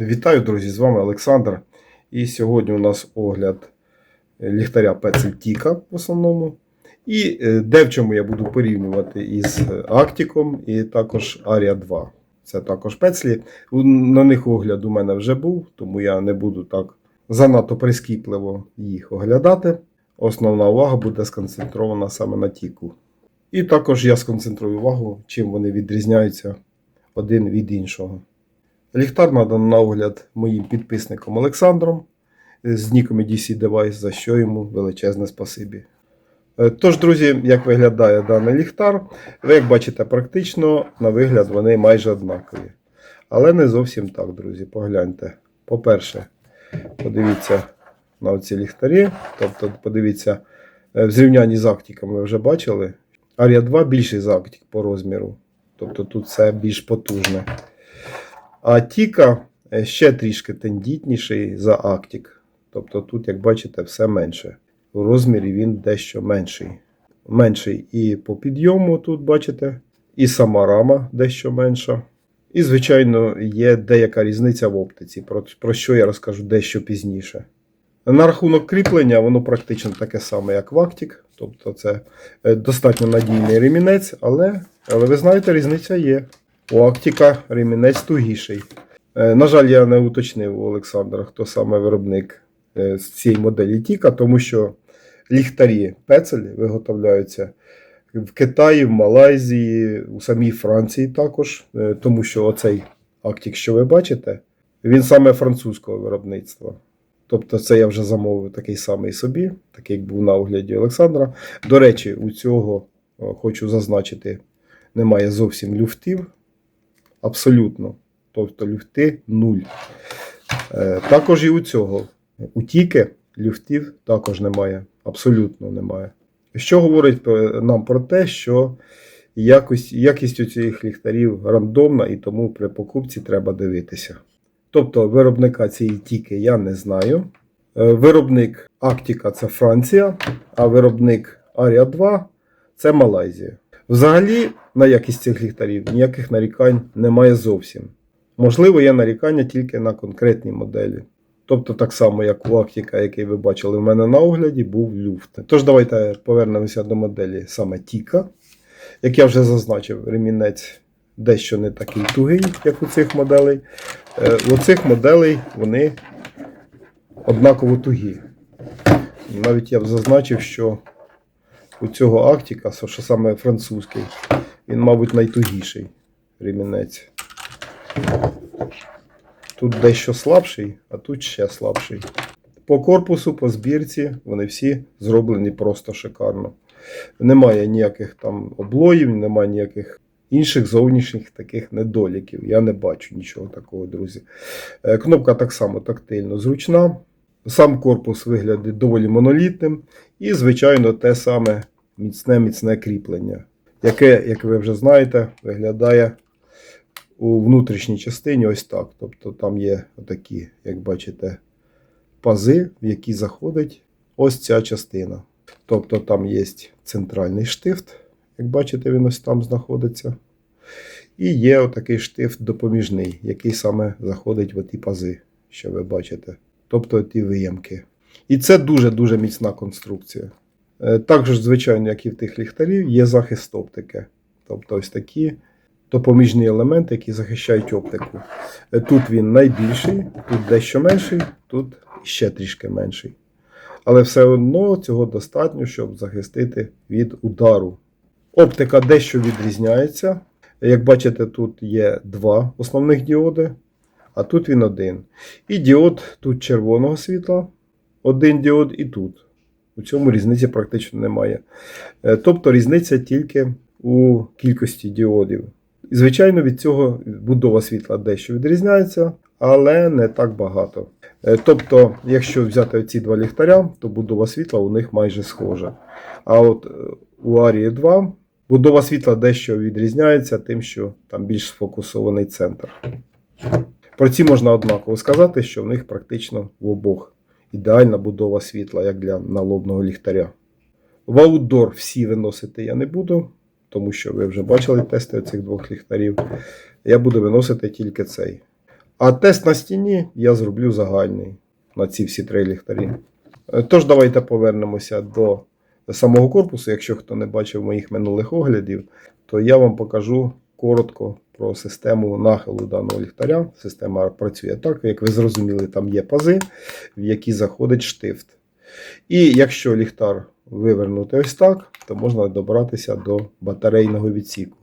Вітаю, друзі! З вами Олександр. І сьогодні у нас огляд ліхтаря Пецель Тіка в основному. І е, де в чому я буду порівнювати із Актіком і також Арія 2. Це також пецлі. На них огляд у мене вже був, тому я не буду так занадто прискіпливо їх оглядати. Основна увага буде сконцентрована саме на тіку. І також я сконцентрую увагу, чим вони відрізняються один від іншого. Ліхтар надано на огляд моїм підписником Олександром з ніком DC Device, за що йому величезне спасибі. Е, Тож, друзі, як виглядає даний ліхтар, ви як бачите, практично на вигляд вони майже однакові. Але не зовсім так, друзі. Погляньте. По-перше, подивіться на ці ліхтарі. Тобто, подивіться, е, в зрівнянні з Актиком ви вже бачили. Арія 2 більший за Актик по розміру. Тобто тут все більш потужне. А Тіка е, ще трішки тендітніший за Актік. Тобто тут, як бачите, все менше. У розмірі він дещо менший. Менший і по підйому тут бачите, і сама рама дещо менша. І, звичайно, є деяка різниця в оптиці, про, що я розкажу дещо пізніше. На рахунок кріплення, воно практично таке саме, як в Актік. Тобто це е, достатньо надійний ремінець, але, але ви знаєте, різниця є. У Актіка ремінець тугіший. Е, На жаль, я не уточнив у Олександра, хто саме виробник е, з цієї моделі Тіка, тому що ліхтарі пецель виготовляються в Китаї, в Малайзії, у самій Франції також, е, тому що оцей Актік, що ви бачите, він саме французького виробництва. Тобто це я вже замовив такий самий собі, такий як був на огляді Олександра. До речі, у цього хочу зазначити, немає зовсім люфтів. Абсолютно. Тобто люфти нуль. Е, також і у цього. У Тіки люфтів також немає. Абсолютно немає. Що говорить е, нам про те, що якість, якість цих ліхтарів рандомна і тому при покупці треба дивитися. Тобто виробника цієї тіки я не знаю. Е, Виробник Актіка це Франція, а виробник Арія 2 це Малайзія. Взагалі, на якість цих ліхтарів ніяких нарікань немає зовсім. Можливо, є нарікання тільки на конкретні моделі. Тобто, так само, як у Актіка, який ви бачили в мене на огляді, був люфт. Тож давайте повернемося до моделі саме Тіка. Як я вже зазначив, ремінець дещо не такий тугий, як у цих моделей. Е, У цих моделей вони однаково тугі. Навіть я б зазначив, що у цього Актіка, що саме французький, він, мабуть, найтугіший ремінець. Тут дещо слабший, а тут ще слабший. По корпусу, по збірці, вони всі зроблені просто шикарно. Немає ніяких там облоїв, немає ніяких інших зовнішніх таких недоліків. Я не бачу нічого такого, друзі. Е, Кнопка так само тактильно зручна. Сам корпус виглядає доволі монолітним. І, звичайно, те саме міцне міцне кріплення, яке, як ви вже знаєте, виглядає у внутрішній частині ось так. Тобто там є такі, як бачите, пази, в які заходить ось ця частина. Тобто там є центральний штифт, як бачите, він ось там знаходиться. І є отакий штифт допоміжний, який саме заходить в ті пази, що ви бачите. Тобто ті виємки. І це дуже-дуже міцна конструкція. Е, Також, звичайно, як і в тих ліхтарів, є захист оптики. Тобто ось такі допоміжні елементи, які захищають оптику. Е, Тут він найбільший, тут дещо менший, тут ще трішки менший. Але все одно цього достатньо, щоб захистити від удару. Оптика дещо відрізняється. Як бачите, тут є два основних діоди, а тут він один. І діод тут червоного світла, один діод і тут. У цьому різниці практично немає. Е, Тобто різниця тільки у кількості діодів. І, звичайно, від цього будова світла дещо відрізняється, але не так багато. Е, Тобто, якщо взяти ці два ліхтаря, то будова світла у них майже схожа. А от е, у Арії 2 будова світла дещо відрізняється тим, що там більш сфокусований центр. Про ці можна однаково сказати, що в них практично в обох ідеальна будова світла, як для налобного ліхтаря. В аутдор всі виносити я не буду, тому що ви вже бачили тести цих двох ліхтарів. Я буду виносити тільки цей. А тест на стіні я зроблю загальний на ці всі три ліхтарі. Тож давайте повернемося до самого корпусу. Якщо хто не бачив моїх минулих оглядів, то я вам покажу коротко про систему нахилу даного ліхтаря. Система працює так, як ви зрозуміли, там є пази, в які заходить штифт. І якщо ліхтар вивернути ось так, то можна добратися до батарейного відсіку.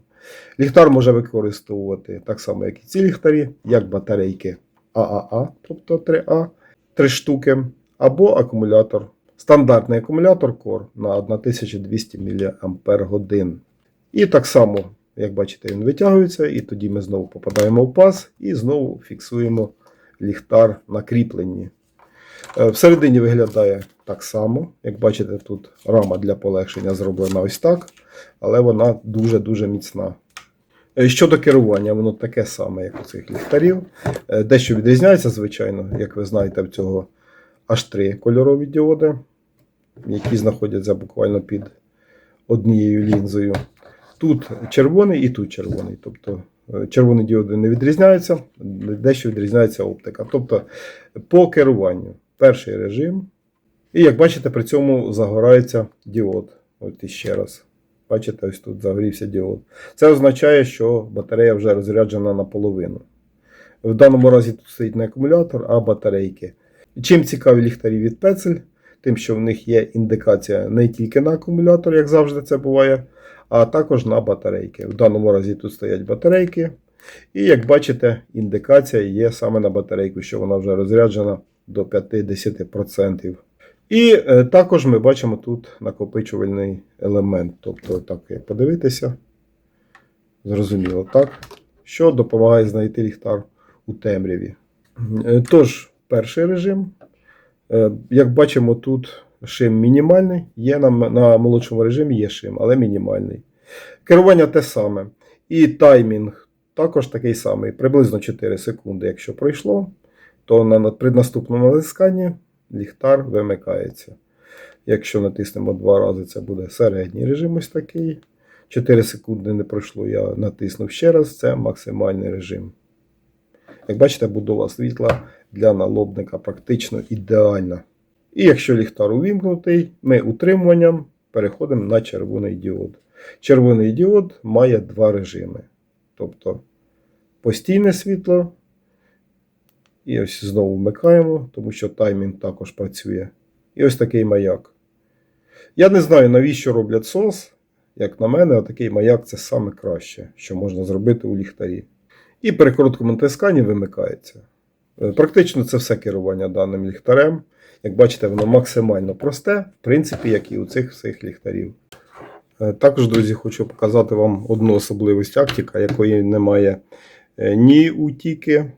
Ліхтар може використовувати так само, як і ці ліхтарі, як батарейки ААА, тобто 3А, 3 штуки, або акумулятор. Стандартний акумулятор Core на 1200 мАч. І так само, як бачите, він витягується, і тоді ми знову попадаємо в паз і знову фіксуємо ліхтар на кріпленні. Е, Всередині виглядає так само. Як бачите, тут рама для полегшення зроблена ось так, але вона дуже-дуже міцна. Е, Щодо керування, воно таке саме, як у цих ліхтарів. Е, Дещо відрізняється, звичайно, як ви знаєте, в цього аж три кольорові діоди, які знаходяться буквально під однією лінзою. Тут червоний і тут червоний. Тобто е, червоні діоди не відрізняються, дещо відрізняється оптика. Тобто по керуванню перший режим. І як бачите, при цьому загорається діод. От іще раз. Бачите, ось тут загорівся діод. Це означає, що батарея вже розряджена наполовину. В даному разі тут стоїть не акумулятор, а батарейки. Чим цікаві ліхтарі від пецель, тим, що в них є індикація не тільки на акумулятор, як завжди це буває, а також на батарейки. В даному разі тут стоять батарейки. І як бачите, індикація є саме на батарейку, що вона вже розряджена до 50%. І е, також ми бачимо тут накопичувальний елемент. Тобто, так як подивитися, зрозуміло, так? Що допомагає знайти ліхтар у темряві. Е, Тож, перший режим. Е, Як бачимо, тут шим мінімальний. Є на, на молодшому режимі є шим, але мінімальний. Керування те саме. І таймінг також такий самий, приблизно 4 секунди. Якщо пройшло, то на, при наступному натисканні ліхтар вимикається. Якщо натиснемо два рази, це буде середній режим ось такий. 4 секунди не пройшло, я натиснув ще раз, це максимальний режим. Як бачите, будова світла для налобника практично ідеальна. І якщо ліхтар увімкнутий, ми утримуванням переходимо на червоний діод. Червоний діод має два режими. Тобто постійне світло. І ось знову вмикаємо, тому що таймінг також працює. І ось такий маяк. Я не знаю, навіщо роблять сос. Як на мене, такий маяк це саме краще, що можна зробити у ліхтарі. І при короткому натисканні вимикається. Е, Практично це все керування даним ліхтарем. Як бачите, воно максимально просте, в принципі, як і у цих всіх ліхтарів. Е, Також, друзі, хочу показати вам одну особливість Актіка, якої немає е, ні у Тіки,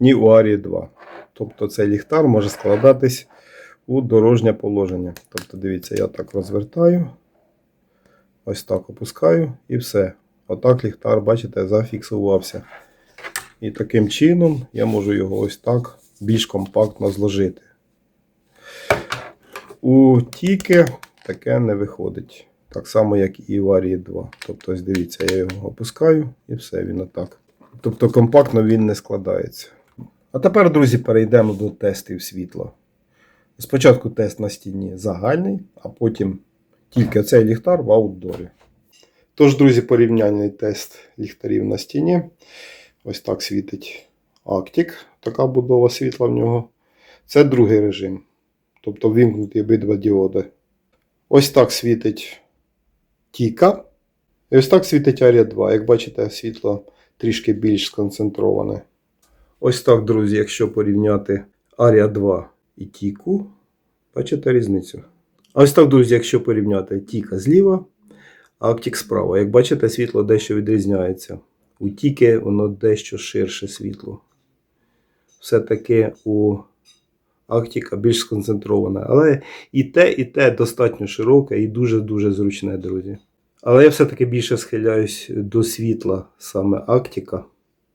ні у Арії 2. Тобто цей ліхтар може складатись у дорожнє положення. Тобто, дивіться, я так розвертаю, ось так опускаю і все. Отак ліхтар, бачите, зафіксувався. І таким чином я можу його ось так більш компактно зложити. У Тіки таке не виходить. Так само, як і в Арії 2. Тобто, ось дивіться, я його опускаю і все, він отак. Тобто компактно він не складається. А тепер, друзі, перейдемо до тестів світла. Спочатку тест на стіні загальний, а потім тільки цей ліхтар в аутдорі. Тож, друзі, порівняльний тест ліхтарів на стіні. Ось так світить Актік, така будова світла в нього. Це другий режим. Тобто вимкнуті обидва діоди. Ось так світить Тіка. І ось так світить Арія 2. Як бачите, світло трішки більш сконцентроване. Ось так, друзі, якщо порівняти Арія 2 і Тіку, бачите різницю. А ось так, друзі, якщо порівняти Тіка зліва, а Актік справа. Як бачите, світло дещо відрізняється. У Тіки воно дещо ширше світло. Все-таки у Актіка більш сконцентроване. Але і те, і те достатньо широке і дуже-дуже зручне, друзі. Але я все-таки більше схиляюсь до світла саме Актіка.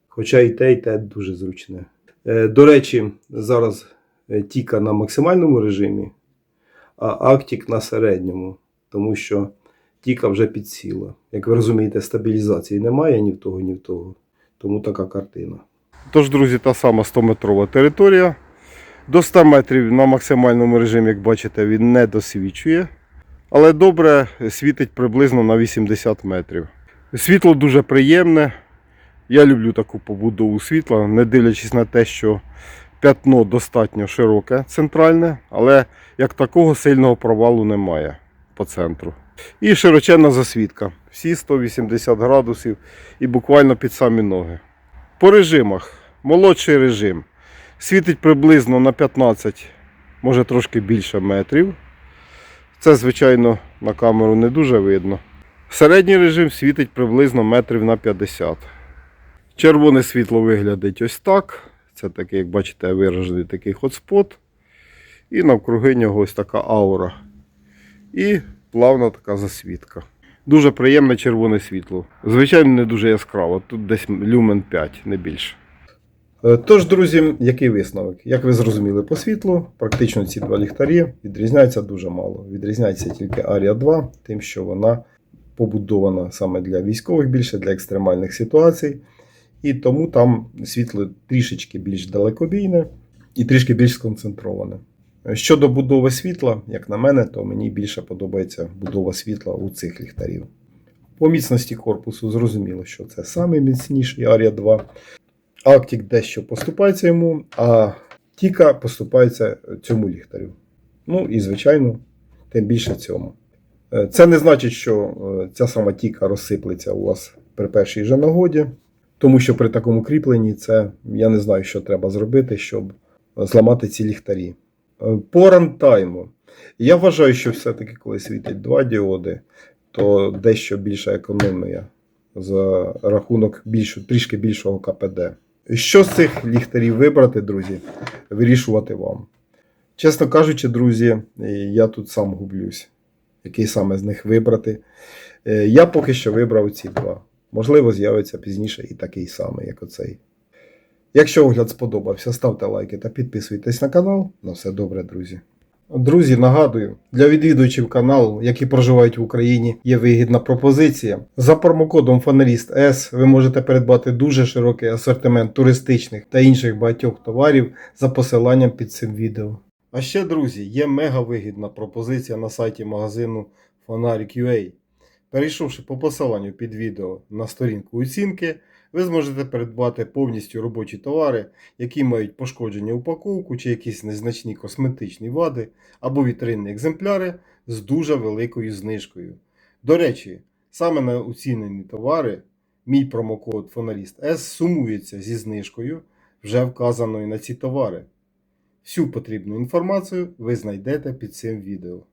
Хоча і те, і те дуже зручне. Е, До речі, зараз е, Тіка на максимальному режимі, а Актік на середньому. Тому що Тіка вже підсіла. Як ви розумієте, стабілізації немає ні в того, ні в того. Тому така картина. Тож, друзі, та сама 100-метрова територія. До 100 метрів на максимальному режимі, як бачите, він не досвічує. Але добре світить приблизно на 80 метрів. Світло дуже приємне. Я люблю таку побудову світла, не дивлячись на те, що п'ятно достатньо широке, центральне, але як такого сильного провалу немає по центру. І широченна засвітка. Всі 180 градусів і буквально під самі ноги. По режимах. Молодший режим. Світить приблизно на 15, може трошки більше метрів. Це, звичайно, на камеру не дуже видно. Середній режим світить приблизно метрів на 50. Червоне світло виглядить ось так. Це такий, як бачите, виражений такий хотспот. І навкруги нього ось така аура. І плавна така засвітка. Дуже приємне червоне світло. Звичайно, не дуже яскраво. Тут десь люмен 5, не більше. Е, Тож, друзі, який висновок? Як ви зрозуміли по світлу, практично ці два ліхтарі відрізняються дуже мало. Відрізняється тільки Арія 2, тим, що вона побудована саме для військових, більше для екстремальних ситуацій. І тому там світло трішечки більш далекобійне і трішки більш сконцентроване. Щодо будови світла, як на мене, то мені більше подобається будова світла у цих ліхтарів. По міцності корпусу зрозуміло, що це самий міцніший Арія 2. Актик дещо поступається йому, а Тіка поступається цьому ліхтарю. Ну і, звичайно, тим більше цьому. Е, Це не значить, що е, ця сама Тіка розсиплеться у вас при першій же нагоді, тому що при такому кріпленні це я не знаю, що треба зробити, щоб зламати ці ліхтарі. Е, По рантайму. Я вважаю, що все-таки, коли світять два діоди, то дещо більша економія за рахунок більш, трішки більшого КПД. Що з цих ліхтарів вибрати, друзі, вирішувати вам. Чесно кажучи, друзі, я тут сам гублюсь, який саме з них вибрати. Е, Я поки що вибрав ці два. Можливо, з'явиться пізніше і такий самий, як оцей. Якщо огляд сподобався, ставте лайки та підписуйтесь на канал. На все добре, друзі. Друзі, нагадую, для відвідувачів каналу, які проживають в Україні, є вигідна пропозиція. За промокодом Фаналіст С ви можете придбати дуже широкий асортимент туристичних та інших багатьох товарів за посиланням під цим відео. А ще, друзі, є мега вигідна пропозиція на сайті магазину Фонарик.ua. Перейшовши по посиланню під відео на сторінку оцінки, ви зможете придбати повністю робочі товари, які мають пошкодження упаковку чи якісь незначні косметичні вади або вітринні екземпляри з дуже великою знижкою. До речі, саме на оцінені товари мій промокод Фоналіст S сумується зі знижкою, вже вказаною на ці товари. Всю потрібну інформацію ви знайдете під цим відео.